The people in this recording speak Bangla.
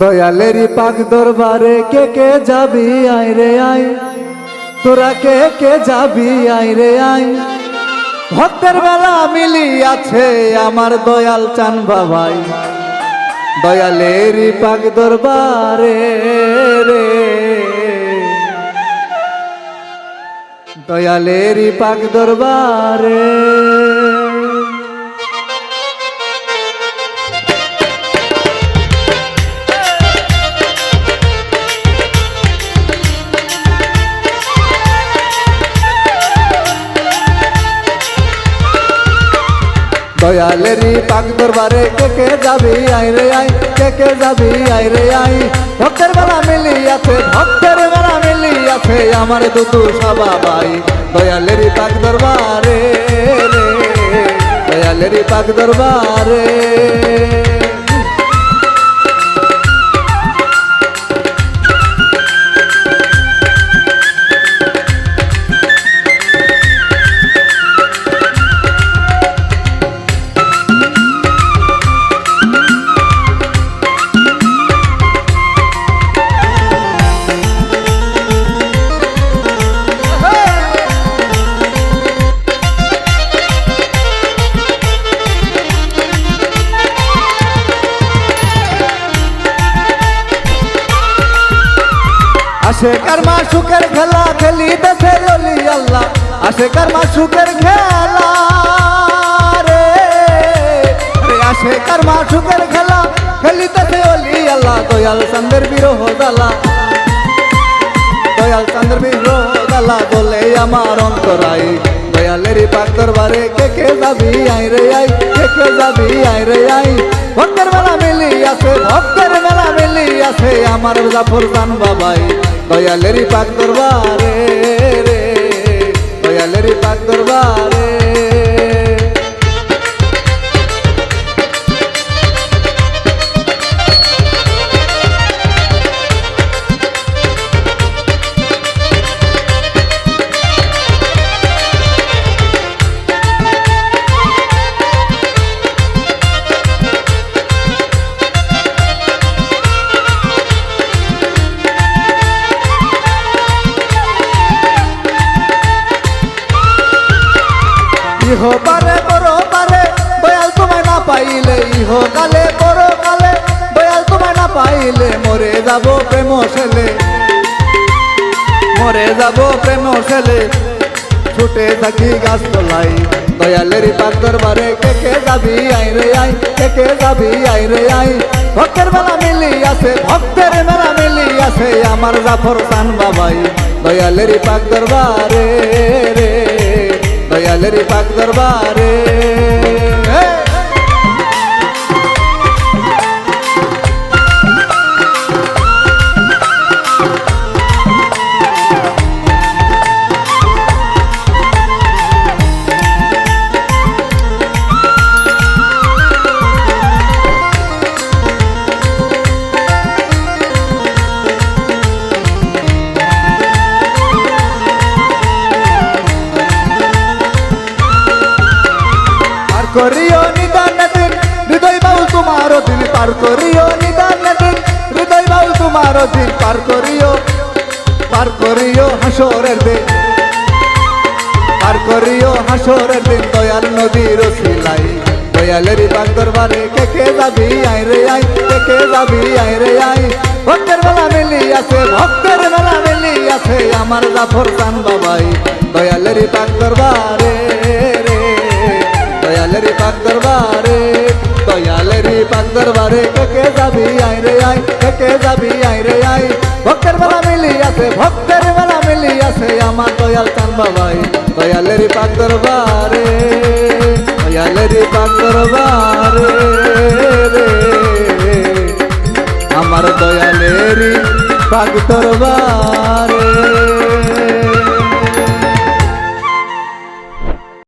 দয়ালেরই পাক দরবারে কে কে যাবি? আই রে আই তোরা কে কে যাবি? আই রে আই ভক্তের বেলা মিলি আছে আমার দয়াল চান বাবাই। দয়ালেরই পাক দরবারে রে। দয়ালেরই পাক দরবারে দয়ালেরই পাক দরবারে কে কে যাবি আই রে আই কে কে যাবি আই রে আই ভক্তের বেলা মিলি আছে ভক্তের বেলা মিলি আছে আমার দুটো সাবা ভাই। দয়ালেরি পাক দরবারে রে, দয়ালেরই পাক দরবারে। আসে কারমা সুখের খেলা খেলি দেশে রলি আল্লাহ। আসে কারমা সুখের খেলা রে। আসে কারমা সুখের খেলা খেলিতেছে অলি আল্লাহ। দয়াল চন্দ্রের বিরহ জ্বালা দয়াল চন্দ্র বিরহ জ্বালা বলে আমার অন্তরাই দয়ালের পাক দরবারে কে কে যাবি আই রে আই কে কে যাবি আই রে আই ভক্তের মেলা মিলি আছে, ভক্তের মেলা মিলি আছে আমার জাফর জান বাবাই। দয়ালের পাক দরবারে রে দয়ালের পাক দরবারে ইহ পারে বড় পারে বয়াল তোমায় না পাইলে ইহ কালে, বড় কালে বয়াল তোমায় না পাইলে মরে যাব প্রেম ছেলে মরে যাব প্রেম ছেলে ছুটে থাকি গাছ তোলাই দয়ালের পাক দরবারে, কে কে যাবি আই রে আই, কে কে যাবি আই রে আই। ভক্তের মেলা মিলি আছে, ভক্তের মেলা মিলি আছে, আমার জাফর সান বাবাই, দয়ালের পাক দরবারে রে। দয়ালের পাক দরবারে। করিও নিদান দিন। হৃদয় বাউল তোমার দিন পার করিও নিদান দিন। হৃদয় বাউল তোমার দিন পার করিও পার করিও হাসরের দিন। পার করিও হাসরের দিন, দয়াল নদীর সিলাই দয়ালের পাক দরবারে কে কে যাবি আই রে আই কে কে যাবি আই রে আই ভক্তের মেলা মিলি আছে, ভক্তের মেলা মিলি আছে, আমার জাফর চান বাবাই। দয়ালের পাক দরবারে দয়ালের পাক দরবারে দয়ালের পাক দরবারে কে যাবি আই রে আই কে কে যাবি আই রে আই ভক্তের মেলা মিলি আছে, ভক্তের মেলা মিলি আছে আমার দয়াল চান বাবাই। দয়ালের পাক দরবারে দয়ালের পাক দরবারে আমার দয়ালের পাক দরবার।